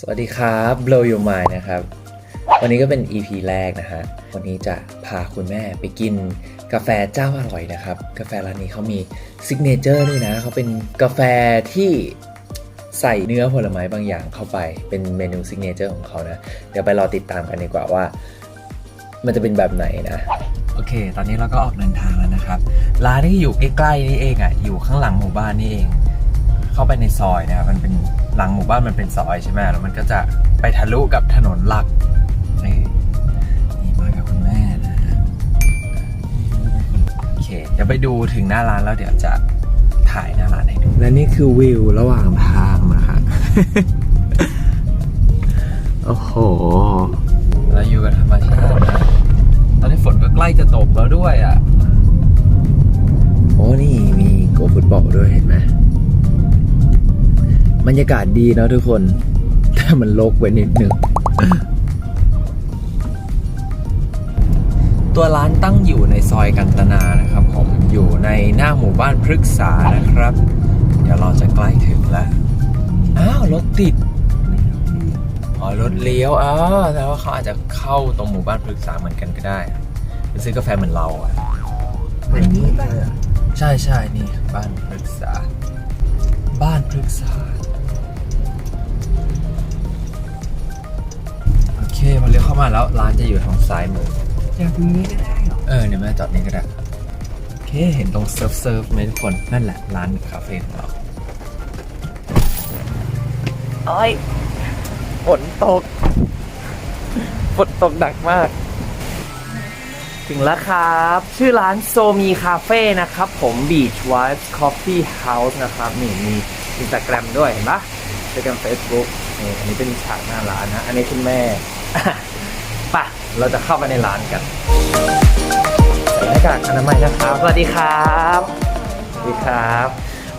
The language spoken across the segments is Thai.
สวัสดีครับ Blow Your Mind นะครับ วันนี้ก็เป็น EP แรกนะฮะ วันนี้จะพาคุณแม่ไปกินกาแฟเจ้าอร่อยนะครับ กาแฟร้านนี้เขามีซิกเนเจอร์ด้วยนะ เขาเป็นกาแฟที่ใส่เนื้อผลไม้บางอย่างเข้าไป เป็นเมนูซิกเนเจอร์ของเขานะ เดี๋ยวไปรอติดตามกันดีกว่าว่า มันจะเป็นแบบไหนนะ โอเค ตอนนี้เราก็ออกเดินทางแล้วนะครับ ร้านที่อยู่ใกล้ๆนี่เองอะ อยู่ข้างหลังหมู่บ้านนี่เอง เข้าไปในซอยนะครับมันเป็นหลังหมู่บ้านมันเป็นซอยใช่ไหมแล้วมันก็จะไปทะลุกับถนนหลักนี่นี่มากับคุณแม่นะฮะโอเคเดี๋ยวไปดูถึงหน้าร้านแล้วเดี๋ยวจะถ่ายหน้าร้านให้ดูและนี่คือวิวระหว่างทางนะครับโอ้โหเราอยู่กับธรรมชาตินะตอนนี้ฝนก็ใกล้จะตกแล้วด้วยอะโอ้นี่มีโกฟุตบอลด้วยเห็นไหม บรรยากาศดีเนอะทุกคน แต่มันลกไว้นิดนึง ตัวร้านตั้งอยู่ในซอยกันตนานะครับ ผมอยู่ในหน้าหมู่บ้านพฤกษานะครับ เดี๋ยวเราจะใกล้ถึงแล้วอ้าวรถติดอ๋อรถเลี้ยวอ๋อแต่ว่าเขาอาจจะเข้าตรงหมู่บ้านพฤกษาเหมือนกันก็ได้ไปซื้อกาแฟเหมือนเราอะอันนี้ป่ะใช่ใช่นี่ บ้านพฤกษา บ้านพฤกษา แล้วร้านจะอยู่ทางซ้ายมือจากตรงนี้ก็ได้เหรอ เออเดี๋ยวแม่จอดนี่ก็ได้ โอเค เห็นตรงเซิร์ฟเซิร์ฟไหมทุกคน นั่นแหละร้านคาเฟ่ของเราโอ้ยฝนตกฝนตกหนักมาก ถึงแล้วครับ ชื่อร้านโซมีคาเฟ่นะครับผม Beach Vibes Coffee House นะครับนี่มีอินสตาแกรมด้วยเห็นปะอินสตาแกรมเฟซบุ๊กนี่อันนี้เป็นฉากหน้าร้านนะ อันนี้คุณแม่ไป่ะเราจะเข้าไปในร้านกันใส่หน้ากากอนามัยนะครับ สวัสดีครับสวัสดีครับ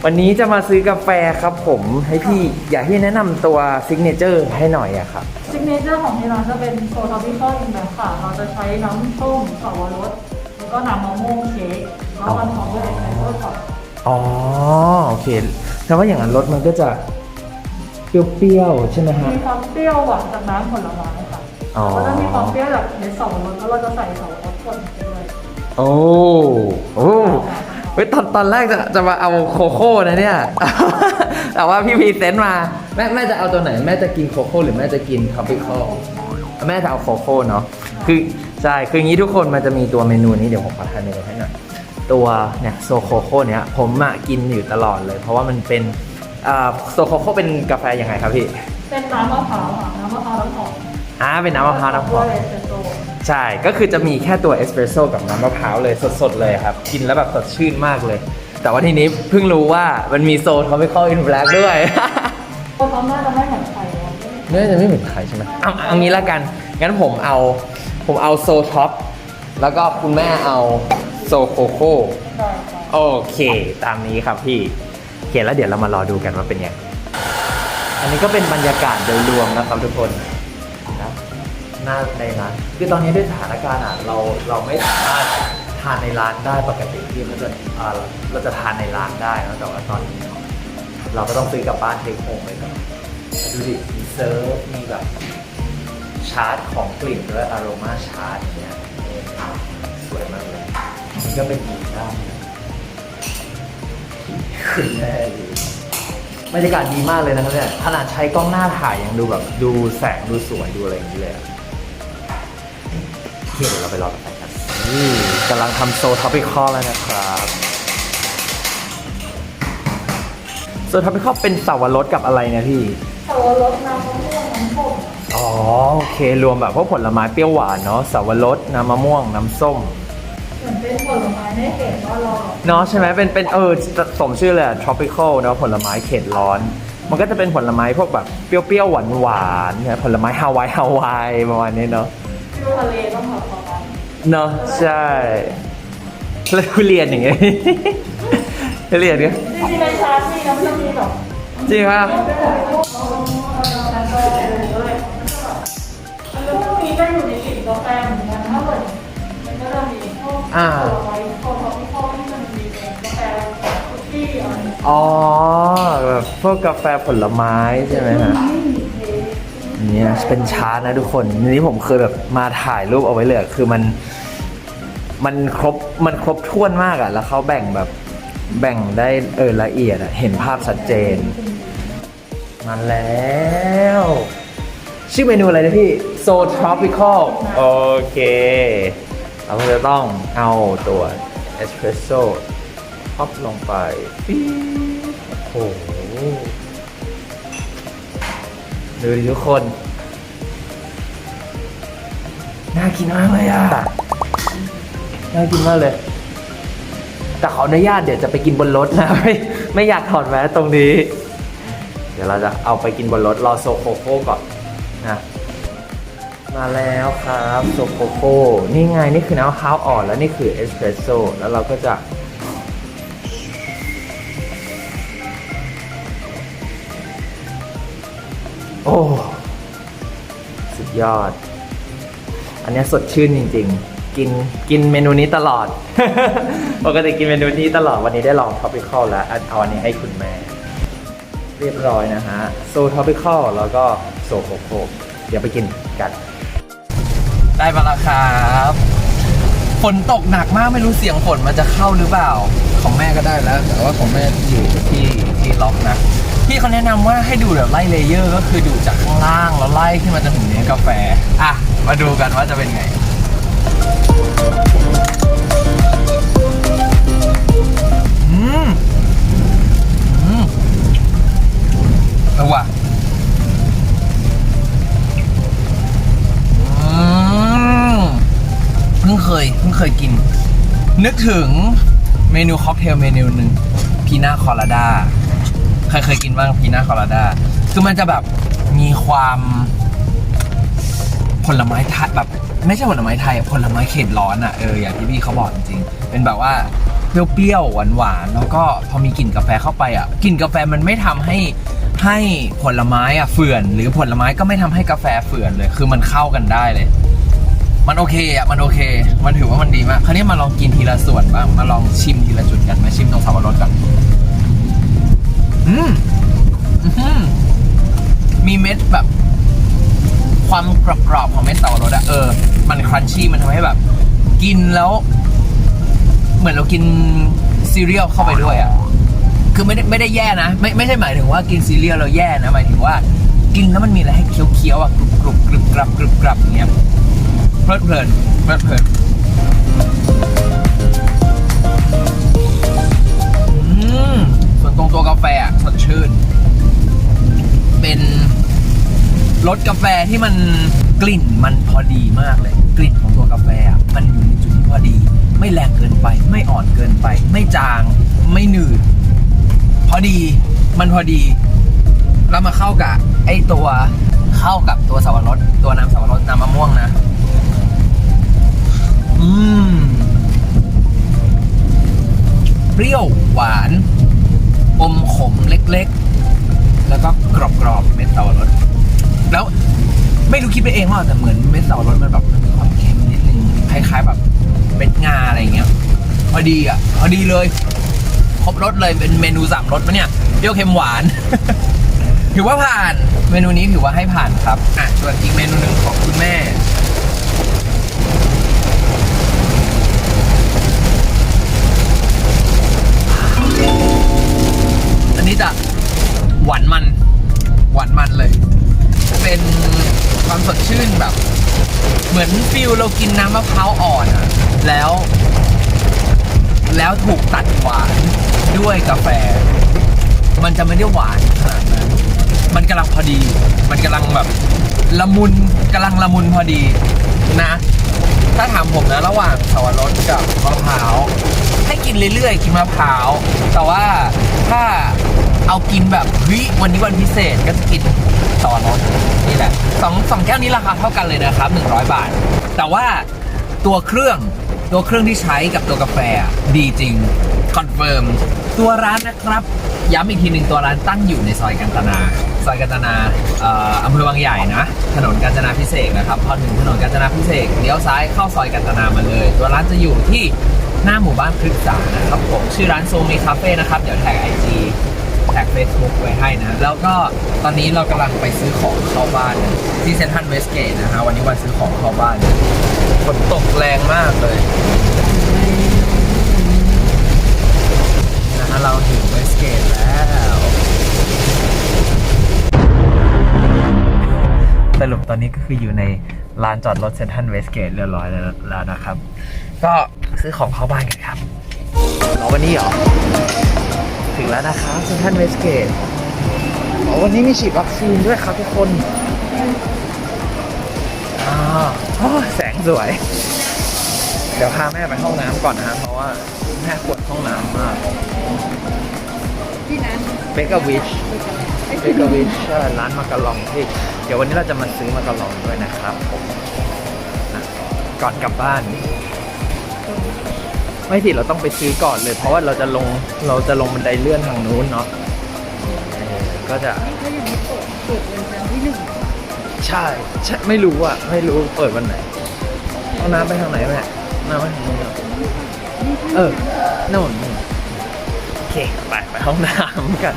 วันนี้จะมาซื้อกาแฟครับผมให้พี่อยากให้แนะนำตัวซิกเนเจอร์ให้หน่อยอะครับ ซิกเนเจอร์ของที่ร้านจะเป็นโซทอปปี้คอลอินแบบค่ะ เราจะใช้น้ำส้มสวรสแล้วก็น้ำมะม่วงเค้กแล้วมันหอมด้วยเอสเปรสโซ่ช็อตอ๋อโอเคแต่ว่าอย่างนั้นรสมันก็จะเปรี้ยวๆใช่ไหมฮะ มีความเปรี้ยวหวานจากน้ำผลไม้ ค่ะอ๋อแล้วก็มีความเปรี้ยวจากเม็ดสวรสแล้วเราจะใส่สวรสป่นไปด้วยโอ้โอ้เฮ้ยตอนตอนแรกจะจะมาเอาโคโค่นะเนี่ย แต่ว่าพี่พรีเซนต์มาแม่แม่จะเอาตัวไหน แม่จะกินโคโค่หรือแม่จะกินทอปปิคอลแม่จะเอาโคโค่เนาะคือใช่คืออย่างนี้ทุกคนมันจะมีตัวเมนูนี้เดี๋ยวผมขอทานเมนูให้หน่อยตัวเนี่ยโซโคโค่เนี่ยผมอะกินอยู่ตลอดเลย เพราะว่ามันเป็นอ่าโซโคโค่เป็นกาแฟยังไงครับพี่ เป็นน้ำมะพร้าวค่ะน้ำมะพร้าวน้ำหอม อ่าเป็นน้ำมะพร้าวน้ำหอมด้วยเอสเปรสโซ่ใช่ก็คือจะมีแค่ตัวเอสเปรสโซ่กับน้ำมะพร้าวเลยสดๆเลยครับ กินแล้วแบบสดชื่นมากเลย แต่ว่าทีนี้เพิ่งรู้ว่ามันมีโซนเขาไม่เข้าอินแบล็กด้วยตัวเขาน่าจะไม่เหมือนใครนะเนื้อจะไม่เหมือนใครใช่ไหมเอาเอางี้ละกันงั้นผมเอาผมเอาโซท็อปแล้วก็คุณแม่เอาโซโคโค่ได้ค่ะโอเค ตามนี้ครับพี่โอเคแล้วเดี๋ยวเรามารอดูกันว่าเป็นยังไงอันนี้ก็เป็นบรรยากาศโดยรวมนะครับทุกคนนะห น้าในร้านคือตอนนี้ด้วยสถานการณ์อะเราเราไม่สามารถทานในร้านได้ปกติที่เราจะอ่าเราจะทานในร้านได้นะแต่ว่าตอนนี้ เราก็ต้องซื้อกลับบ้านเทคโฮมไปก่อนดูดิมีเซิร์ฟมีแบบชาร์จของกลิ่นด้วยอารมาชาร์จเนี่ยสวยมากเลยนี่ก็เป็นอีกด้านหนึ่งคุณแม่ดีบรรยากาศดีมากเลยนะครับเนี่ยขนาดใช้กล้องหน้าถ่ายยังดูแบบดูแสงดูสวยดูอะไรอย่างนี้เลยอะ โอเคเดี๋ยวเราไปรอกันครับนี่กำลังทำโซท็อปิคอลแล้วนะครับโซท็อปิคอลเป็นสาวรสกับอะไรเนี่ยพี่สวรสน้ำมะม่วงน้ำส้มอ๋อโอเค รวมแบบพวกผลไม้เปรี้ยวหวานเนาะสาวรสน้ำมะม่วงน้ำส้มเหมือนเป็นผลไม้ในเขตว่านเราเนาะใช่ไหมเป็นเป็นเออสมชื่อเลยอะ tropical เนาะผลไม้เขตร้อน มันก็จะเป็นผลไม้พวกแบบเปรี้ยวๆหวานๆเนี่ยผลไม้ฮาวายฮาวายประมาณนี้เนาะ ฟิวทะเลต้องแบบประมาณนี้เนาะใช่แล้วทุเรียนอย่างเงี้ยทุเรียนเนี่ยจริงๆในชาร์ตนี่นะมันจะมีแบบจริงป่ะมันก็มีก็อยู่ในกลิ่นกาแฟเหมือนกันถ้าเกิดมันก็จะมีพวกผลไม้โคทอปปี้คอลที่มันมีเป็นกาแฟคุกกี้อะไรอ๋อแบบพวกกาแฟผลไม้ใช่ไหมฮะ ไม่มีเค้กเนี่ยเป็นชาร์ตนะทุกคนอันนี้ผมเคยแบบมาถ่ายรูปเอาไว้เลยอะคือมัน มันครบมันครบถ้วนมากอะแล้วเขาแบ่งแบบแบ่งได้เออละเอียดอะเห็นภาพชัดเจน มาแล้ว ชื่อเมนูอะไรนะพี่ So Tropical โอเค เราก็จะต้องเอาตัวเอสเ e รสโซ่ท็อปลงไปปี๊ดโอ้โห ดูดิทุกคน น่ากินมากเลยอะ น่ากินมากเลย แต่ขออนุญาตเดี๋ยวจะไปกินบนรถนะ ไม่ไม่อยากถอดแมสตรงนี้ เดี๋ยวเราจะเอาไปกินบนรถรอโซโคโค่ก่อนนะมาแล้วครับโซโคโค่นี่ไงนี่คือน้ำมะพร้าวอ่อนแล้วนี่คือเอสเปรสโซ่แล้วเราก็จะ อ้สุดยอด อันนี้สดชื่นจริง ๆ กินกินเมนูนี้ตลอด ปกติกินเมนูนี้ตลอดวันนี้ได้ลองท็อปิคอลแล้วเอาอันนี้ให้คุณแม่ เรียบร้อยนะฮะ โซท็อปิคอลแล้วก็โซโคโคเดี๋ยวไปกินกัน ได้มาแล้วครับฝนตกหนักมากไม่รู้เสียงฝนมันจะเข้าหรือเปล่า ของแม่ก็ได้แล้ว แต่ว่าของแม่อยู่ที่ที่ล็อกนะ พี่เขาแนะนำว่าให้ดูแบบไล่เลเยอร์ก็คือดูจากข้างล่างแล้วไล่ขึ้นมาจนถึงเนื้อกาแฟ อะ มาดูกันว่าจะเป็นไง อืม อืมเอาว่ะอืมเพิ่งเคยเพิ่งเคยกิน นึกถึงเมนูค็อกเทลเมนูหนึ่งพีนาคอลาดา ใครเคยกินบ้างพีนาคอลาดา คือมันจะแบบมีความผลไม้ไทยแบบ ไม่ใช่ผลไม้ไทยอะผลไม้เขตร้อนอะเอออย่างที่พี่เขาบอกจริงๆเป็นแบบว่าเปรี้ยวๆหวานๆแล้วก็พอมีกลิ่นกาแฟเข้าไปอะกลิ่นกาแฟมันไม่ทำให้ให้ผลไม้อะเฟื่อน หรือผลไม้ก็ไม่ทำให้กาแฟเฟื่อนเลย คือมันเข้ากันได้เลย มันโอเคอะมันโอเค มันถือว่ามันดีมาก คราวนี้มาลองกินทีละส่วนบ้างมาลองชิมทีละจุดกันมาชิมตรงสับปะรดก่อน อืมอื้อหือมีเม็ดแบบ ความกรอบๆของเม็ดสับปะรดอะเออ มันครันชี่มันทำให้แบบ กินแล้ว เหมือนเรากินซีเรียลเข้าไปด้วยอะคือไม่ได้ไม่ได้แย่นะ ไม่ไม่ใช่หมายถึงว่ากินซีเรียลเราแย่นะหมายถึงว่า กินแล้วมันมีอะไรให้เคี้ยวๆอะกรุบกรุบกรึบกรับกรึบกรับอย่างเงี้ยเพลิดเพลินเพลิดเพลินอืมส่วน ตรงตัวกาแฟสดชื่น เป็นรสกาแฟที่มันกลิ่นมันพอดีมากเลย กลิ่นของตัวกาแฟมันอยู่ในจุดที่พอดี ไม่แรงเกินไป ไม่อ่อนเกินไป ไม่จาง ไม่หนืด พอดีมันพอดี แล้วมาเข้ากับไอตัวเข้ากับตัวสับปะรดตัวน้ำสับปะรดน้ำมะม่วงนะ อืม เปรี้ยวหวาน อมขมเล็กๆ แล้วก็กรอบๆเม็ดสับปะรดแล้วไม่รู้คิดไปเองว่าแต่เหมือนเม็ดสับปะรดมันแบบมีความเค็มนิดนึงคล้ายๆแบบเม็ดงาอะไรเงี้ยพอดีอะพอดีเลย ครบรสเลยเป็นเมนูสามรสปะเนี่ยเปรี้ยวเค็มหวาน ถือว่าผ่านเมนูนี้ถือว่าให้ผ่านครับอะส่วนอีกเมนูหนึ่งของคุณแม่ นี้จะหวานมัน หวานมันเลย เป็นความสดชื่นแบบ เหมือนฟิลเรากินน้ำมะพร้าวอ่อนอะแล้ว แล้วถูกตัดหวานด้วยกาแฟ มันจะไม่ได้หวานขนาดนั้นมันกำลังพอดี มันกำลังแบบละมุนกำลังละมุนพอดีนะ ถ้าถามผมนะระหว่างสวรสกับมะพร้าวให้กินเรื่อยๆกินมะพร้าว แต่ว่าถ้าเอากินแบบเฮ้ยวันนี้วันพิเศษก็จะกินสวรสนี่แหละสองสองแก้วนี้ราคาเท่ากันเลยนะครับ 100 บาท แต่ว่าตัวเครื่องตัวเครื่องที่ใช้กับตัวกาแฟดีจริงคอนเฟิร์มตัวร้านนะครับ ย้ำอีกทีหนึ่งตัวร้านตั้งอยู่ในซอยกันตนา อยกันตนาอ่ออำเภอบางใหญ่นะ ถนนกาญจนาพิเศษนะครับพอถึงถนนกาญจนาพิเศษเลี้ยวซ้ายเข้าซอยกันตนามาเลย ตัวร้านจะอยู่ที่หน้าหมู่บ้านพฤกษานะครับผมชื่อร้านโซมีคาเฟ่นะครับ เดี๋ยวแท็กไอจีแท็กเฟซบุ๊กไว้ให้นะ แล้วก็ตอนนี้เรากำลังไปซื้อของเข้าบ้าน ที่เซนทรัลเวสเกตนะฮะวันนี้วันซื้อของเข้าบ้านฝนตกแรงมากเลยนะฮะเราถึงเวสเกตแล้ว สรุปตอนนี้ก็คืออยู่ในลานจอดรถเซนทรัลเวสเกตเรียบร้อยแล้วแล้วนะครับ ก็ซื้อของเข้าบ้านกันครับอ๋อวันนี้เหรอ ถึงแล้วนะครับเซนทรัลเวสเกตอ๋อวันนี้มีฉีดวัคซีนด้วยครับทุกคนอ๋อโอ้แสงสวย เดี๋ยวพาแม่ไปห้องน้ำก่อนนะฮะเพราะว่าแม่ปวดห้องน้ำมากที่นั้นเบเกอร์วิชเบเกอร์วิชร้านมาการองที่เดี๋ยววันนี้เราจะมาซื้อมาการองด้วยนะครับผมนะก่อนกลับบ้าน ไม่สิเราต้องไปซื้อก่อนเลย เพราะว่าเราจะลงเราจะลงบันไดเลื่อนทางนู้นเนาะเออก็จะถ้าอย่างนี้เปิดเปิดเป็นครั้งที่หนึ่งใช่ใช่ไม่รู้อะ ไม่รู้เปิดวันไหนเอาน้ำไปทางไหนแม่น้ำไปทางนู้นเหรอเออโน่นนู่นโอเค ไป ไปห้องน้ำกัน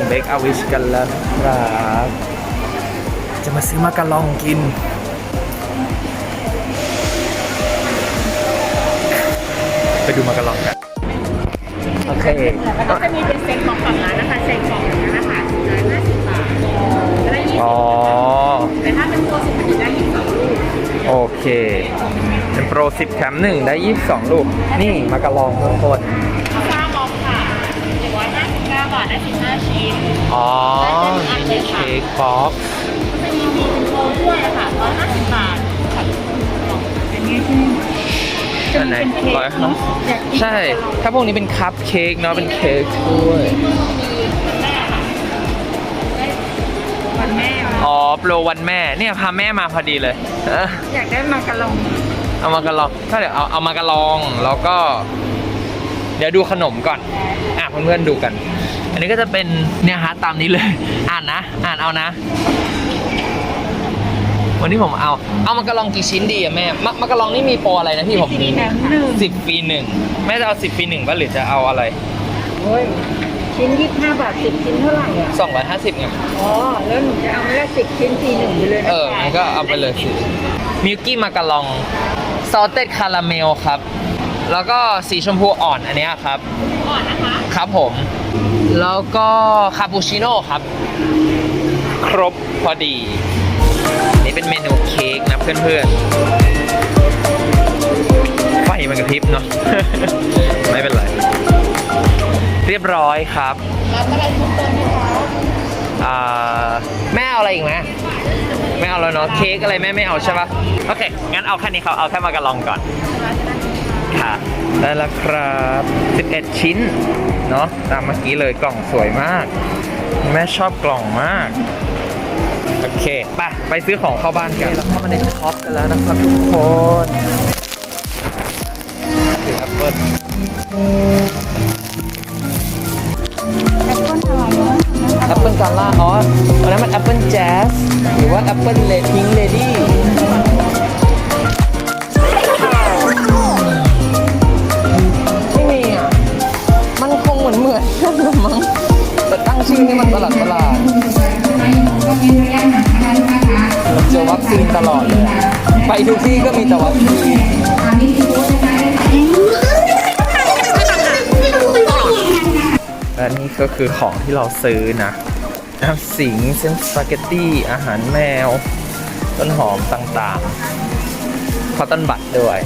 งเบ k อ r วิชกันแล้วนะครับจะมาซื้อมาการองกิน ไปดูมาการองกัน โอเคแล้วก็จะมีเป็นเซ็งของฝั่งร้านนะคะเซ็งของอย่างนั้นนะคะร้อยห้าสิบบาทก็ได้ยี่สิบอ๋อ แต่ถ้าเป็นตัวสุกจะได้ยี่สิบสองลูกโอเค เป็นโปร 10แถม1ได้ 22 ลูก นี่มากระลองทุกคน ได้สิบห้าชิ้นอ๋อมินิเค้กบ็อกซ์ก็จะมีมีเป็นโปรด้วยอะค่ะร้อยห้าสิบบาทค่ะอันนี้ใช่ไหมอันไหนร้อยห้าใช่ ถ้าพวกนี้เป็นคัพเค้กเนาะเป็นเค้กด้วยวันแม่อ๋อโปรวันแม่เนี่ยพาแม่มาพอดีเลยเอออยากได้มากระลองเอามากระลองถ้าเดี๋ยวเอาเอามากระลองแล้วก็ เดี๋ยวดูขนมก่อน อะเพื่อนๆดูกันอั นนี้ก็จะเป็นเนี่ยฮะตามนี้เลย อ่านนะ อ่านเอานะ วันนี้ผมเอา เอามากระลองกี่ชิ้นดีอะแม่มามากระลองนี่มีโปรอะไรนะพี่ผมมีแถมหนึ่งสิบปีหนึ่งแม่จะเอาสิบปีหนึ่งป่ะหรือจะเอาอะไรโอ้ยชิ้นยี่สิบห้าบาทสิบชิ้นเท่าไหร่อะสองร้อยห้าสิบไงอ๋อแล้วหนูจะเอาไม่ได้สิบชิ้นทีหนึ่งไปเลยนะเออมันก็เอาไปเลยสิมิลกี้มากระลองซอสเต็ดคาราเมลครับ แล้วก็สีชมพูอ่อนอันเนี้ยครับ ก่อนนะคะ ครับผม แล้วก็คาปูชิโน่ครับ ครบพอดี นี่เป็นเมนูเค้กนะเพื่อนๆ ไฟมันกระพริบเนาะ ไม่เป็นไร เรียบร้อยครับรับอะไรทุกคนนะคะแม่เอาอะไรอีกไหมไม่เอาแล้วเนาะ เค้กอะไรแม่ไม่เอาใช่ปะโอเค งั้นเอาแค่นี้ครับ เอาแค่มากระลองก่อน ได้แล้วครับ 11 ชิ้น เนาะตามเมื่อกี้เลยกล่องสวยมาก แม่ชอบกล่องมาก โอเค ไป ไปซื้อของเข้าบ้านกัน เราเข้ามาในช็อปกันแล้วนะครับทุกคน ทุกที่ก็มีแต่วัคซีนและนี่ก็คือของที่เราซื้อนะน้ำสิงเส้นสปาเกตตี้อาหารแมว ต้นหอมต่างๆขอต้นบัตรด้วย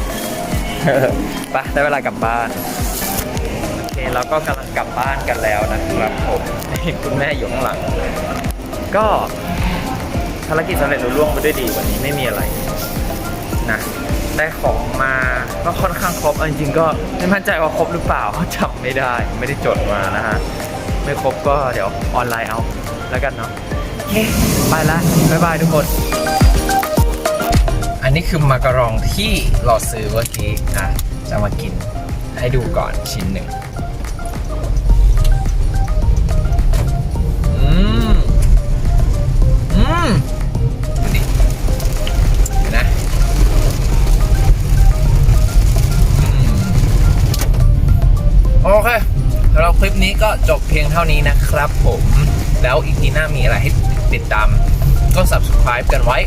ไปได้เวลากลับบ้านโอเคเราก็กำลังกลับบ้านกันแล้วนะครับผมคุณแม่อยู่ข้างหลัง ก็ภารกิจสำเร็จลุล่วงไปด้วยดีวันนี้ไม่มีอะไร นะได้ของมาก็ค่อนข้างครบเอาจริงๆก็ไม่มั่นใจว่าครบหรือเปล่าเพราะจำไม่ได้ไม่ได้จดมานะฮะไม่ครบก็เดี๋ยวออนไลน์เอาแล้วกันเนาะโอเคไปละบ๊ายบายทุกคน อันนี้คือมาการองที่เราซื้อเมื่อกี้นะจะมากินให้ดูก่อนชิ้นหนึ่งอืมอืม นี้ก็จบเพียงเท่านี้นะครับผม แล้วอีพีหน้ามีอะไรให้ติดตาม ก็ subscribe กันไว้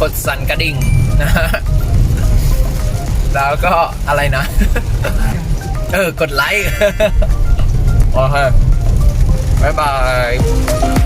กดสั่นกระดิ่งนะฮะแล้วก็อะไรนะ เออ กดไลค์ โอเคบ๊ายบาย